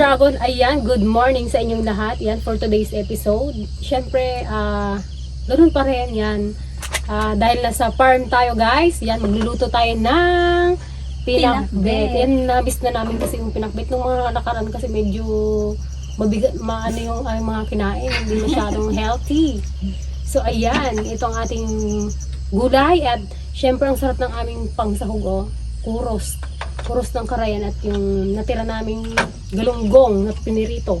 ka-dragon, ayan, good morning sa inyong lahat. Yan, for today's episode. Siyempre, ah, ganun pa rin, yan. Ah, dahil nasa farm tayo, guys. Yan, magluluto tayo ng pinakbet. Pinakbet. Yan, nabis na namin kasi yung pinakbet. Nung mga nakaraan kasi medyo mabigat, maano yung ay, mga kinain. Hindi masyadong healthy. So, ayan, ito ang ating gulay at syempre ang sarap ng aming pangsahog, oh. Kuros. Kuros ng karayan at yung natira naming galunggong na pinirito.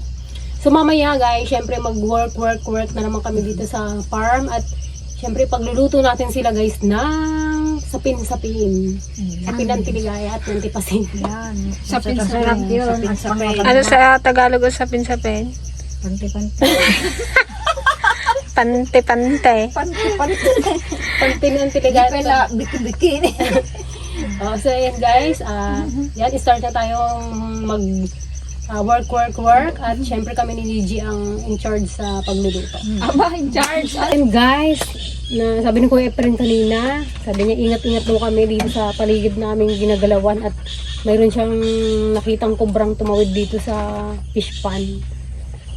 So mamaya guys, syempre mag-work, work, work na naman kami dito sa farm at syempre pagluluto natin sila guys ng sapin-sapin. Sapin ng tiligaya at ng tipasin. Yan. Sapin Masarap sapin. yun. Sapin Ang sapin. pangalan Ano sa Tagalog ang sapin-sapin? Panti-panti. Pante-pante. Panti-panti. Pantin ng tiligaya. pala Oh, so ayan guys, ah yan, start na tayong mag ah, work, work, work at syempre kami ni Gigi ang in charge sa pagluluto. Aba, in charge. And guys, na sabi ni Kuya Efren kanina, sabi niya ingat-ingat mo kami dito sa paligid naming ginagalawan at mayroon siyang nakitang kubrang tumawid dito sa fish pond.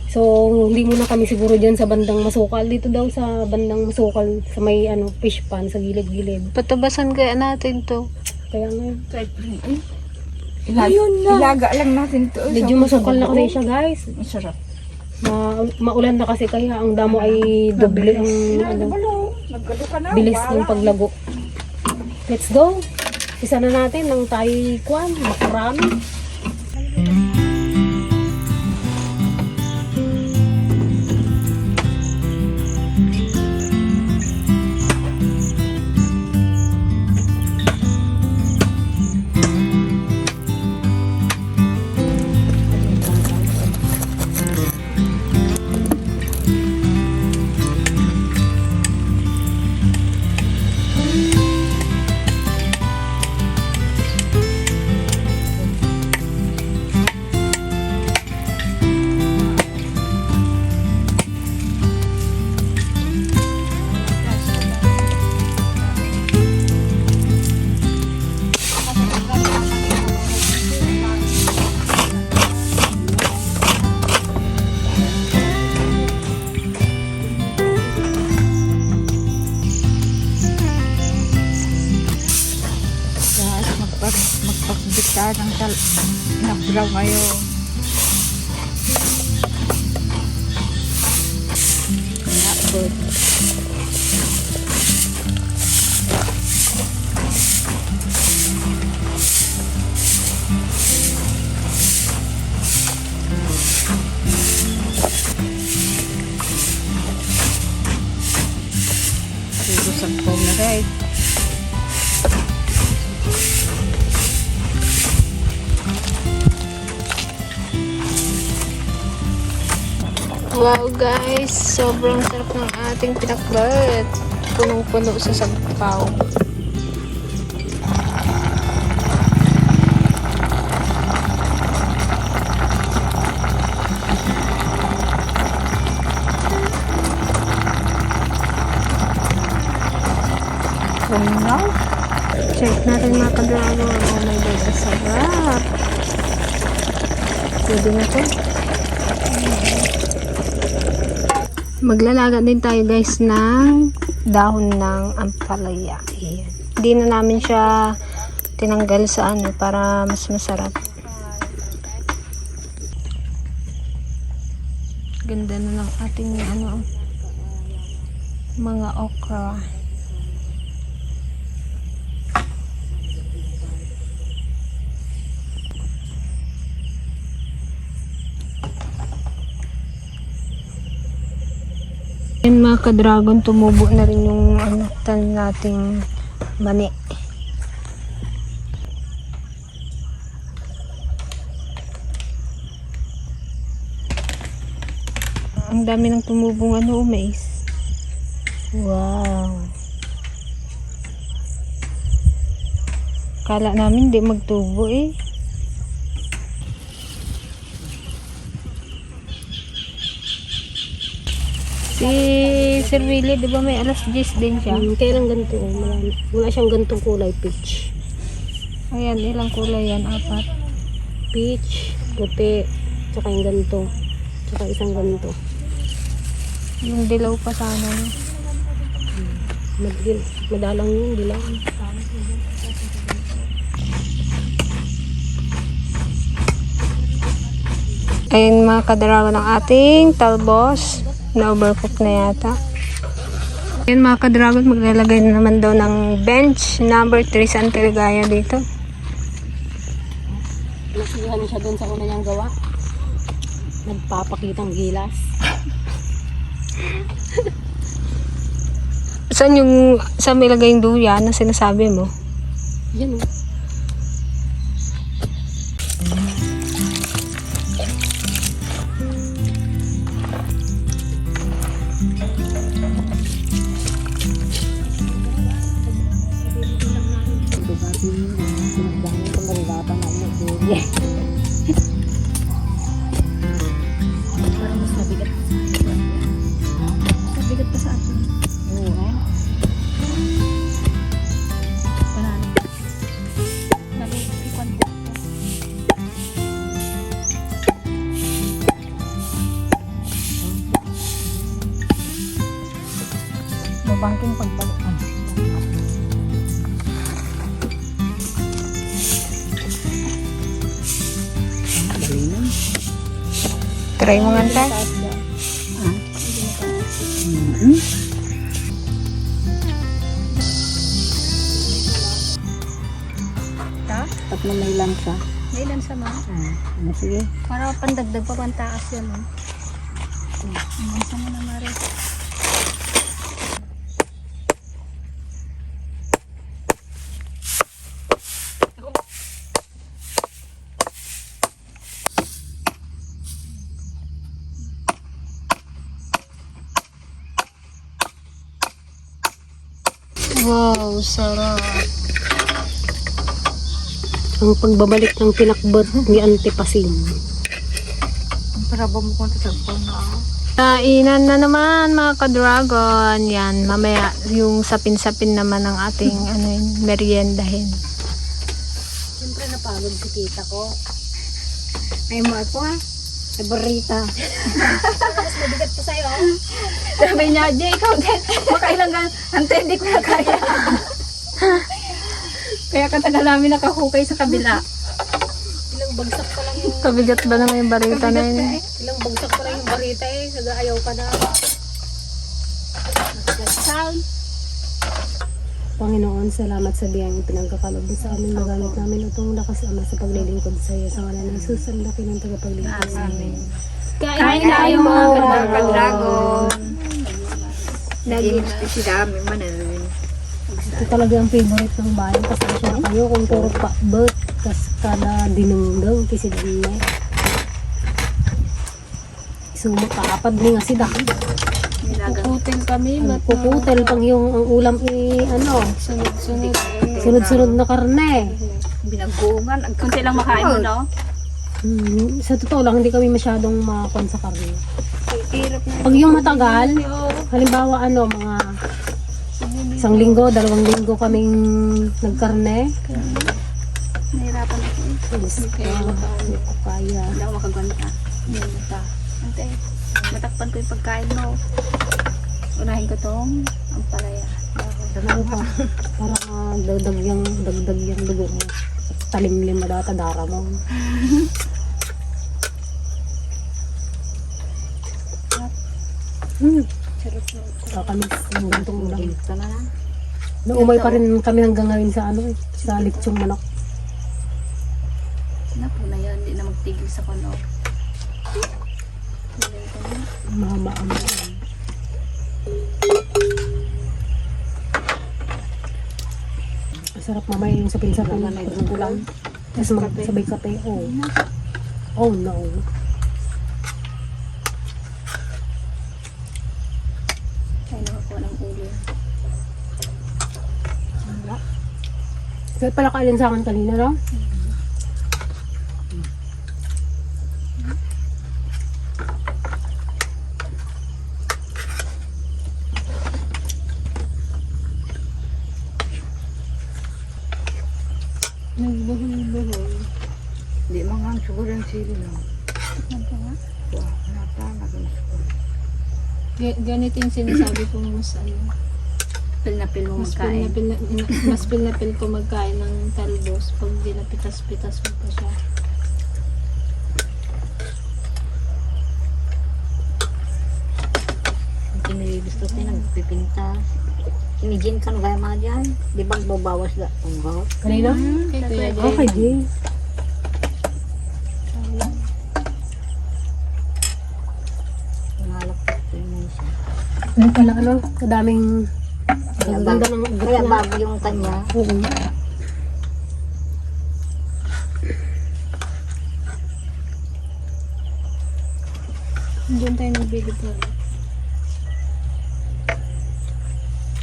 So, hindi muna kami siguro dyan sa bandang masukal. Dito daw sa bandang masukal, sa may ano, fish pond, sa gilid-gilid. Patabasan kaya natin to. Kaya nga, Ayun na. Ilaga lang natin to. medyo masukal na kasi siya guys. Masarap. Ma maulan na kasi kaya ang damo ay doble ang ano, bilis ng paglago. Let's go. Isa na natin ng tayo kwan, makarami. Good. Wow guys, sobrang sarap ng ating pinakbet. Punong-puno sa sagpaw. Tunaw. Check natin mga kadrago. Oh my god, ang sarap. Pwede na to. Maglalaga din tayo guys ng dahon ng ampalaya. Ayan. Hindi na namin siya tinanggal sa ano para mas masarap. Ganda na ng ating ano mga okra. Yan mga ka-dragon, tumubo na rin yung ano, nating mani. Ang dami ng tumubong ano, mais. Wow. Kala namin di magtubo eh. Si Sir Willie, di ba may alas 10 din siya? Hmm, kaya lang ganito, wala, wala siyang ganitong kulay peach. Ayan, ilang kulay yan? Apat. Peach, puti, Tsaka yung ganito. Tsaka isang ganito. Yung dilaw pa sana. No? Madil, madalang yun, dilaw. Ayun mga kadrago ng ating talbos. Na-overcook na yata. Ayun mga kadragon, maglalagay na naman daw ng bench number 3 sa Anteligaya dito. Nasihan siya doon sa una niyang gawa. Nagpapakitang gilas. Saan yung, saan may lagay yung duyan na sinasabi mo? Yan oh. Parang Para pandagdag pa pantaas yan. Oh. Ang mo na mare. Wow, sarap. Ang pagbabalik ng pinakbot ni Antipasin. Para ba mo kung tasagpaw na ako? Kainan na naman mga ka-dragon. Yan, mamaya yung sapin-sapin naman ng ating ano yun, meriendahin. Siyempre napagod si tita ko. Ay mo ako ha. Ay barita. Mas mabigat pa sa'yo. Sabi niya, Jay, ikaw din. Makailang ka. Ante, hindi ko na kaya. Kaya katagal namin nakahukay sa kabila. Ilang bagsak pa Kabigat ba naman yung barita na yun? ilang bagsak pa lang yung barita eh. Nag-aayaw ka na. Sound. Panginoon, salamat sa biyang pinagkakalob mo sa amin. Magamit namin itong lakas ama sa paglilingkod sa iyo. Sa ngalan ng Jesus, ang laki ng tagapaglingkod sa amin. Kain tayo, mga ka-dragon. Naging si dami man eh. Ito talaga ang favorite ng bayan. Pasensya na kayo kung puro pa birth. Kada dinungdong kasi dinay. Sumo kaapad ni nga si Dak. puputin kami. Puputel pang yung ang ulam i ano. Sunod-sunod. Sunod-sunod na karne. Binagungan. Kunti lang makain mo, no? Hmm, sa totoo lang, hindi kami masyadong makakon sa karne. Na. Pag yung matagal, halimbawa ano, mga isang linggo, dalawang linggo kaming nagkarne. Eh. Yes, hindi ko kaya. Hindi ako makagwanta. Hindi Ante, matakpan ko yung pagkain mo. Unahin ko tong ang palaya. Ano pa, para uh, dagdag yung, dagdag yung dugo mo. Talimlim mo data dara mo. Hmm. Kakamis ng gantong ulam. Na. Naumay pa rin kami hanggang ngayon sa ano eh, sa lechong manok. Napo na yan. Hindi na magtigil sa kuno. Mahaba ang Masarap mamaya yung sa pinsa ko na ng ulam. Tapos magsabay kape. Oh. Oh no. Ay, nakakuha ng ulo. Kaya pala kailan sa akin kanina, no? Nagbuhol-buhol. Ang suguran sila lang. Ganito yung sinasabi ko mas ano, pil na pil mo mas magkain. Pil mas pil na pil ko magkain ng talbos pag dinapitas-pitas mo pa siya. Ang kinililis ko tayo, nagpipintas. Imagine ka na kaya mga dyan. Di ba babawas na? Ang. Kanino? Hmm, okay, Jay. Ano pala, ano? Kadaming... Kaya Ang ganda ng ugat kaya bago yung kanya. Oo. Doon tayo nagbili pa.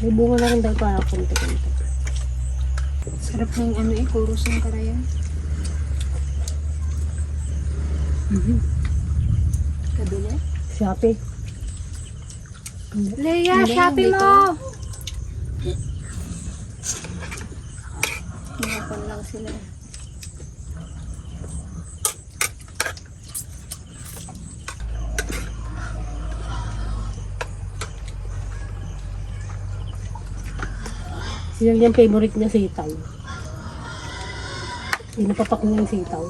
May bunga na rin daw para konti-konti. Sarap ng ano eh, kuros ng karayan. Kabila. Shopee. Leia, Hindi, dito. mo! Hinapan lang sila. Sila yung favorite niya sitaw. Pinapapak niya yung sitaw.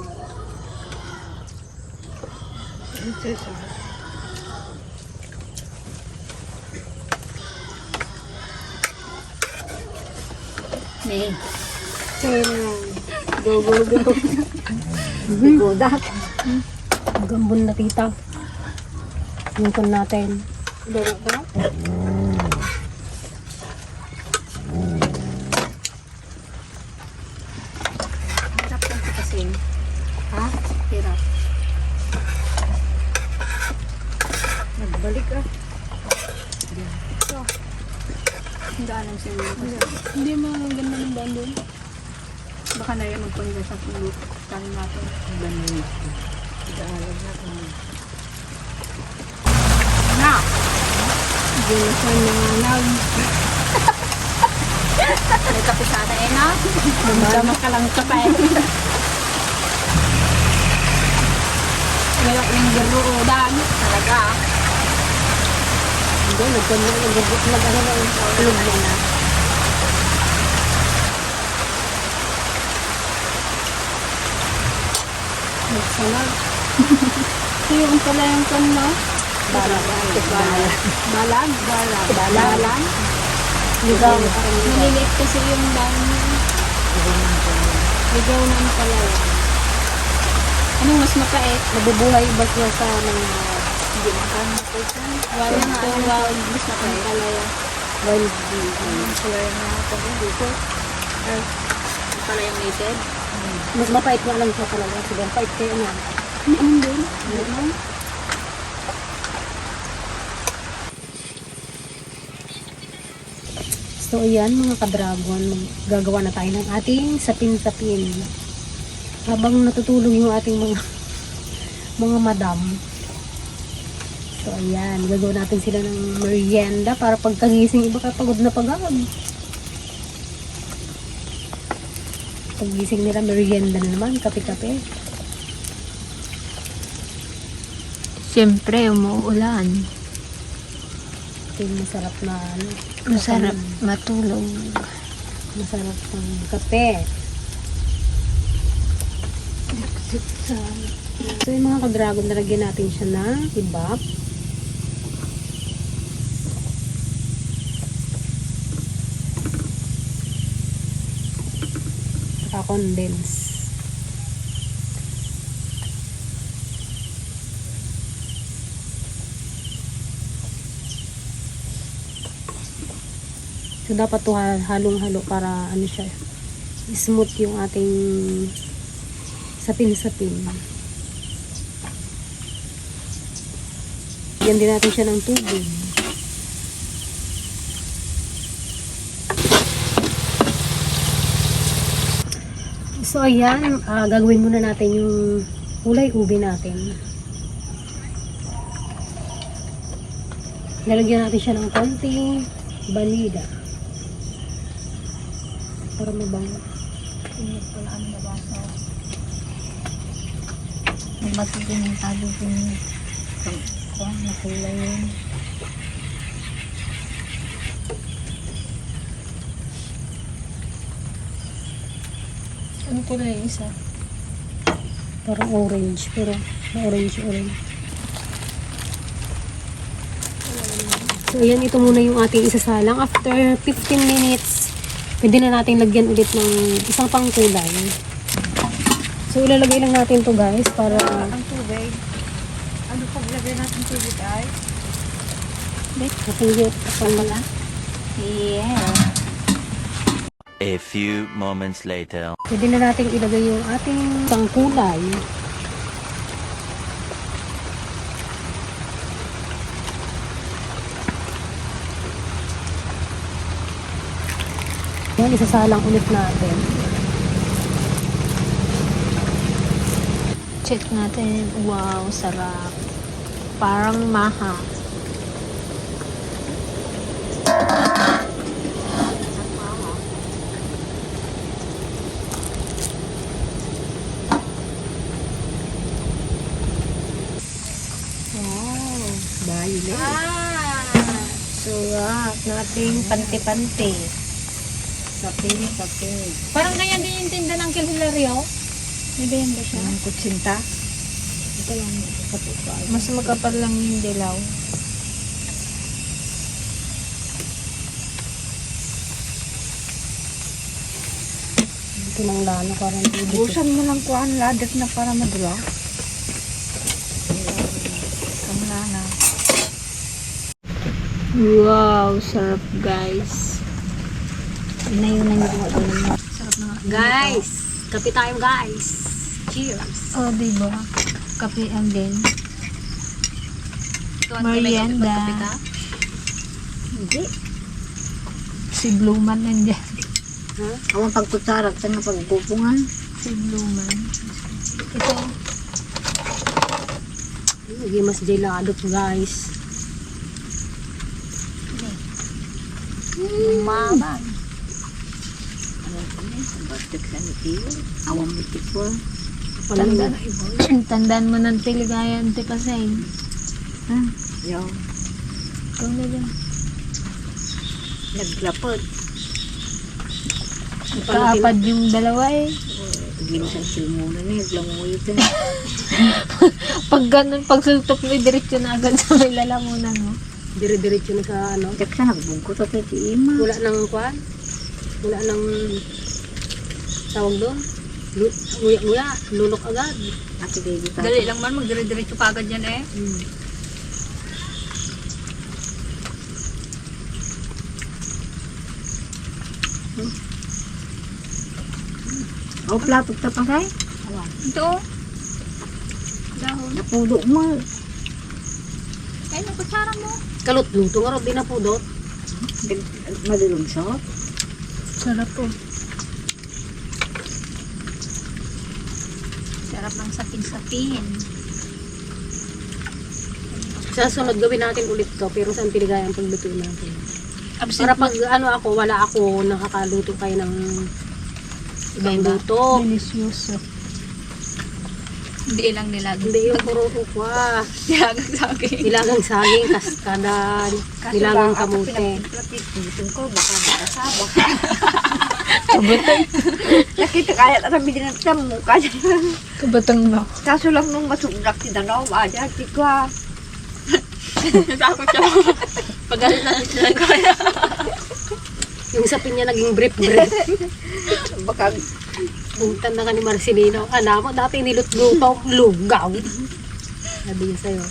Ni, Go, go, go. bikudat. Gambon na tita. Yung natin. Dara ka? Hirap yung pitasin. Ha? Hirap. Nagbalik ah. Ang daanan siya yun. Hindi mo ganda ng daan doon. Baka na yan magpunta sa pulo. Kali natin. Ganun. Gaalag na kung Na! Hindi na siya nanganag. May kape sana eh na. Magdama ka lang ka pa eh. Ngayon yung garuudan. Talaga. Hindi, nagkon na. Nagkon na. Nag-ano na. Tulog mo na. Magsalag. Ito yung pala yung kan no? Balag. Balag. Balag? Balag. Balag? Ligaw. Maliliit kasi yung niya. Ligaw ang palaya. Anong mas mapait? Nabubuhay ba siya sa mga Hindi mo kaya mapitan. Wild nga, to ano, wild. mas mapait. palaya. wild bee? Ang kulay na ito dito. Ay, ang pala yung native. Mas mapait nga lang siya talaga. Sige, pait kayo na. Ano din? Ano? So, ayan mga kadragon, gagawa na tayo ng ating sapin-sapin. Habang natutulog yung ating mga mga madam. So, ayan, gagawa natin sila ng merienda para pagkagising, iba ka pagod na pagod. Paggising nila, merienda na naman, kape-kape. Siyempre, umuulan. Yung masarap na, ano, Masarap kape. matulog. Masarap ng kape. So yung mga ka-dragon, nalagyan natin siya ng ibap. Saka condense. So dapat to ha- halong-halo para ano siya, smooth yung ating sapin-sapin. Yan din natin siya ng tubig. So ayan, ah, gagawin muna natin yung kulay ube natin. Lalagyan natin siya ng konting balida. Para mabango. Ingat ko lang ang nabasa. May magiging yung tabi din. Kung kung kulay yun. Ano kulay yung isa? Parang orange, pero orange, orange. So, ayan, ito muna yung ating isasalang. After 15 minutes, pwede na natin lagyan ulit ng isang pang kulay. So, ilalagay lang natin to guys para Ang tubig. Ano pag lagay natin tubig ay? matinggit. Pala. Yeah. A few moments later. Pwede na natin ilagay yung ating pang kulay. Yan, isasalang ulit natin. Check natin. Wow, sarap. Parang maha. Wow, violet. Sarap nating panti-panti. Sapi, sapi. Parang ganyan din yung tinda ng Hilario. May ganyan ba siya? Ang kutsinta. Ito lang. Mas magkapal lang yung dilaw. Ito ng lano parang tubig. Busan mo lang kuhaan ladat na para madula. Ang lana. Wow, sarap guys. Na yun ang gawa ko ng Guys, kape tayo guys. Cheers. Oh, diba? Kape again. Tuwan Merienda. Hindi. Si Bluman nandiyan. Awang pagkutsarak sa nga pagpupungan. Si Bluman. Ito. Lagi mas gelado to guys. Mama. Ko na, sa nitiyo. Awang bitik ko. Tanda na. Tandaan mo ng tiligayan, Ate Pasay. Ha? Yo. Ikaw na dyan. Naglapod. Kaapad yung dalawa eh. Ginsan silmuna niya. Glamoy ito. Pag ganun, pag sultok mo, diretso na agad sa may lalamunan mo. Dire-diretso na sa ano. Tek sa nagbungkot at iti ima. Wala nang kwan. Wala nang tawag doon. Lu- Nguya-nguya. Lulok agad. Ate baby pa. Dali lang man, magdire-diretso ka agad yan eh. Hmm. O, plato ta pa kay. Ito. Dahon. Napudo mo. Ay, nakutsara mo. Kalot luto nga rin na po dot. Madulungsot. Sarap po. Sarap ng sapin-sapin. Sa sunod gawin natin ulit to. Pero saan pinigay ang pagluto natin. Absent Para pag ano ako, wala ako, nakakaluto kayo ng ibang luto. Delicious. Hindi ilang nilag. Hindi yung puro ukwa. Nilagang sa akin. Nilagang saging, kaskadan, nilagang kamote. Pipitin ko, baka nakasaba. Kabatang. Nakita kaya na sabi din sa mukha niya. Kabatang na. Kaso lang nung masugnak si Danaw, aja, tika. Takot siya. Pagalit na sila kaya. Yung sapin niya naging brief-brief. Baka Punta na ka ni Marcelino. Ano mo, dati nilutluto, lugaw. Sabi niya sa'yo.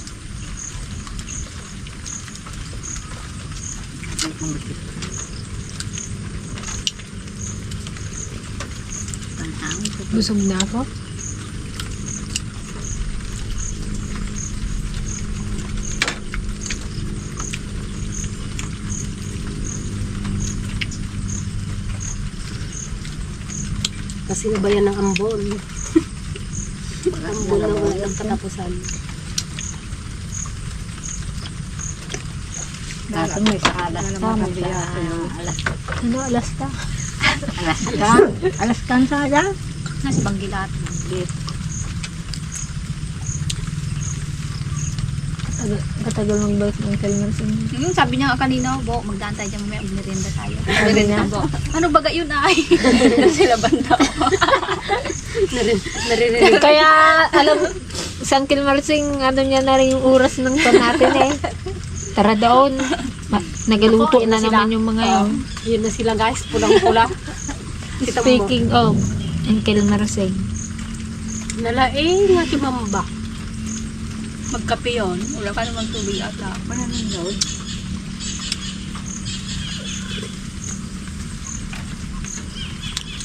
Busog na ako. Kasi nabayan ng ambon. ambon na walang katapusan. Kaso may sa alas ka, may sa alas Ano, alas ka? alas ka. Alas ka sa alas. Nasa banggilat. Ang katagal magbalik ng Kalmarsing. Hmm, sabi niya kanina, Bo, magdaan tayo dyan mamaya, magmerienda tayo. Merienda, Bo. Ano baga yun ay? Sila banda. Naririnig. Kaya, alam, isang Kilmarsing, ano niya na rin yung oras ng pan natin eh. Tara doon. Nagaluto yun na na naman yung mga Oh, yun. yun na sila guys, pulang-pula. Speaking of, ang Kilmarsing. Nalaing nga si Mamba. Magkape yun. Wala ka namang tubig ata. Mananood.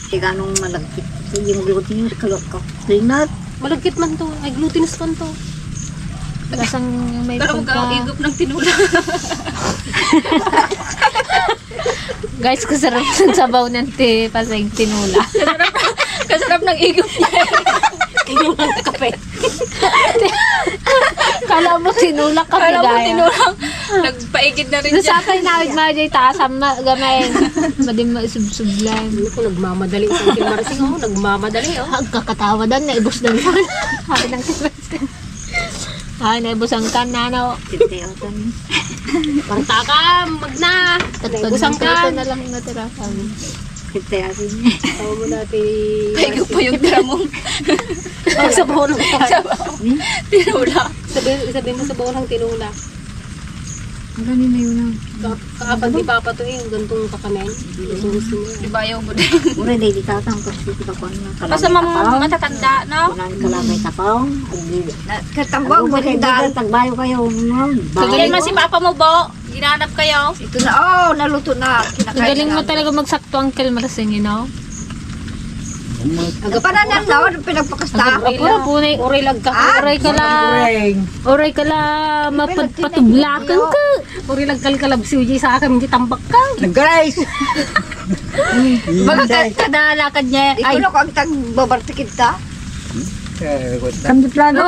Hindi ganong malagkit. Yung gluten yung kalot ko. Rinat. Malagkit man to. Ay, glutinous man to. Lasang may Pero pagka... magkakaigop ng tinula. Guys, kasarap ng sabaw ng te, pasay tinula. Kasarap ng igop niya. Tingnan ng kape. Kala mo tinula ka, Kala mo tinulang. Nagpaigid na rin siya. sa akin nawid mga jay taasam na gamayin. Madim maisubsublan. Ano ko, nagmamadali sa akin. Marising ako, nagmamadali oh. Ang kakatawa dan, naibos na yan. Sabi ng Kilmarsing. Ay, naibos ang kan na, no. Partakam, magna. Naibusang ka. na lang natira. Sabi. Tintayotan niya. Tawa mo natin. Paigop pa yung tira mo. Oh, sa baho ng Tinula. Sabihin, sabihin mo sa baho ng tinula. Ang ganin na yun. Ka- Kapag di papatuin, gantong kakanin. Gusto gusto mo. Di ba yung budeng? Muna hindi tatang kasi kita ko na kalamay Basta mam tapaw. matatanda, no? Kunang kalamay tapaw. Katambog Ang balidan. Tagbayo kayo. Kagaling man si Papa mo, Bo. Ginanap kayo. Ito na, oh, naluto na. Ang galing mo talaga magsakto ang Kilmarsing, you know? Pananan na, ano pinagpakasta? Puro punay. Uray lag ka. Oray ka la. Oray ka la. Mapatublakan ka. Uray lag kalkalab si Uji sa akin. Hindi tambak ka. Baga ka- kada lakad niya, Ito ay, ko ang tagbabartikid ta. Kami plano.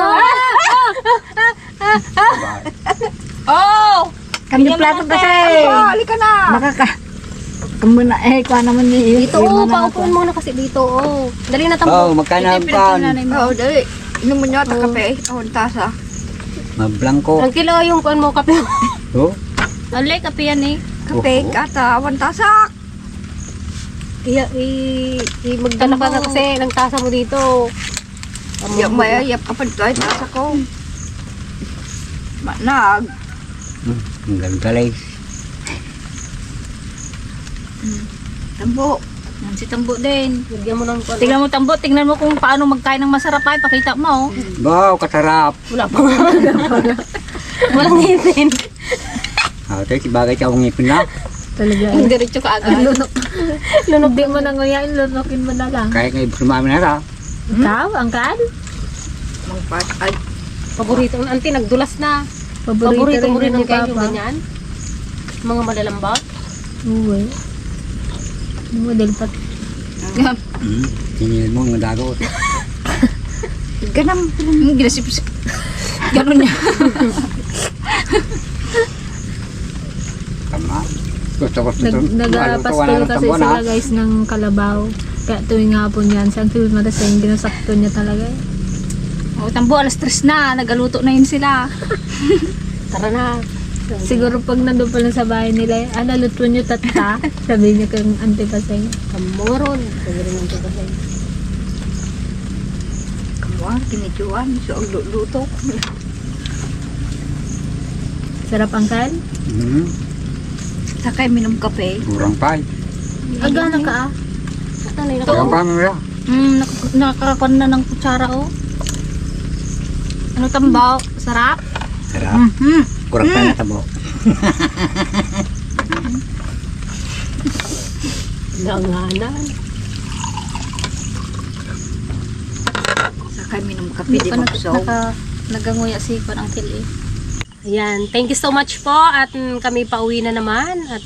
oh! Kami plano kasi. Oh, halika na. Makaka. Kami na eh, kuha naman ni Dito, oh, paupuan mo na kasi dito, oh. Dali na tambak. Oh, magkano ang mo. Oh, dali. Inom mo nyo at kape. Oh, ang tasa. Mablangko. Tranquilo yung kuan mo kape. Oh, Alay, kape yan eh. Kape, kata, awan tasa. Iya, i, i magdala ka na kasi ng tasa mo dito. Yap, may yap ka pa dito ay tasa ko. Manag. Ang gagalay. Tambo. Yan si Tambo din. Lagyan mo ng kuan. Tingnan mo Tambo, tingnan mo kung paano magkain ng masarap ay. Pakita mo. oh. Wow, kasarap. Wala pa. Walang ngipin. Ah, ito, sibagay ka akong ngipin na. Talaga. Ang diretso ka agad. Lunok. Lunok di mo na ngayon, lunokin mo na lang. Kaya kayo sumami na ka. Ikaw, angkal? Mangpat. Ay, Paborito ng auntie, nagdulas na. Paborito, Paborito mo rin ni ng kayo Papa. ganyan. Mga malalambot. Uwe. Model pa. Hmm, sinil mo ang dagot. ganam. Hmm, ginasipsip. Ganun niya. Tama. Gusto ko nagapastol kasi sila guys ng kalabaw. Kaya tuwing hapon yan, sa Kilmarsing, ginasakto niya talaga. eh. Oh, Tambo, alas tres na. Nagaluto na yun sila. Tara na. Siguro pag nandun pa lang sa bahay nila, ah, naluto niyo tata, sabi niya kang antipaseng. Kamoron. Sabi rin ng tugas ay. Kamuan, kinituan. So, ang luto. Sarap angkal? Hmm, Sakay minom kape. kurang pa. Aga na ka ah. Tanay na Kurang pa mo na. Hmm, nak- nakakakuan na ng kutsara, oh. Ano Tambo? Sarap? Sarap. Hmm. Kurang pa na tabo. Nanganan. Sakay minom kape. Di magsaw. naka, naganguya si Kwan Uncle eh. Ayan, thank you so much po at mm, kami pauwi na naman at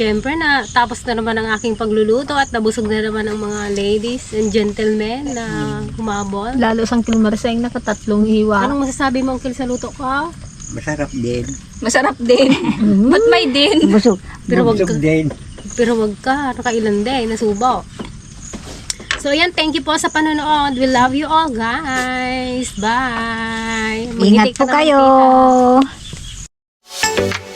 syempre na tapos na naman ang aking pagluluto at nabusog na naman ang mga ladies and gentlemen na humabol. Lalo sang Kilmarsing, nakatatlong hiwa. Anong masasabi mo Uncle sa luto ko? Masarap din. Masarap din. Ba't may din? Busog. Pero wag Busog ka- din. Pero wag ka, nakailan din, nasubo. So, ayan, thank you po sa panonood. We love you all, guys. Bye. Ingat Mag-take po ka na ng kayo. tita.